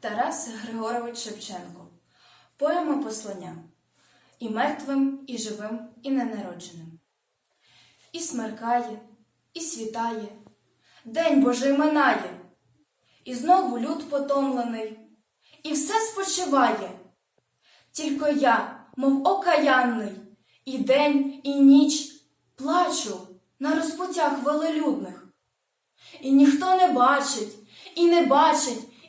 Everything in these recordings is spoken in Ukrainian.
Тарас Григорович Шевченко. Поема послання і мертвим, і живим, і ненародженим. І смеркає, і світає, день Божий минає, і знову люд потомлений, і все спочиває. Тільки я, мов окаянний, і день, і ніч плачу на розпуттях велелюдних. І ніхто не бачить, і не бачить,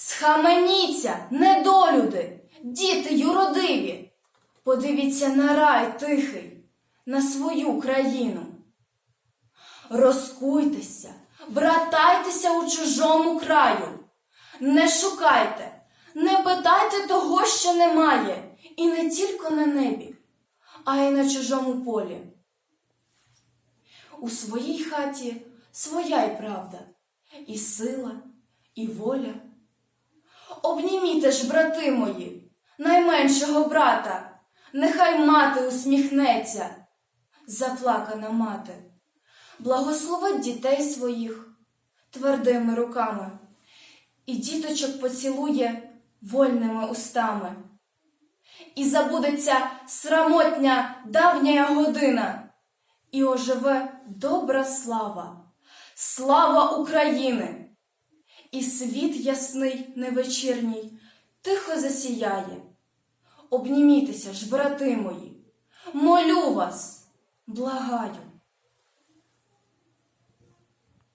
Схаменіться, недолюди, діти юродиві. Подивіться на рай тихий, на свою країну. Розкуйтеся, братайтеся у чужому краю. Не шукайте, не питайте того, що немає, і не тільки на небі, а й на чужому полі. У своїй хаті своя й правда, і сила, і воля. Обніміте ж, брати мої, найменшого брата, нехай мати усміхнеться, заплакана мати, благословить дітей своїх твердими руками, і діточок поцілує вольними устами. І забудеться срамотня давня година, і оживе добра слава, слава України! І світ ясний невечірній тихо засіяє. Обнімітеся ж, брати мої, молю вас, благаю.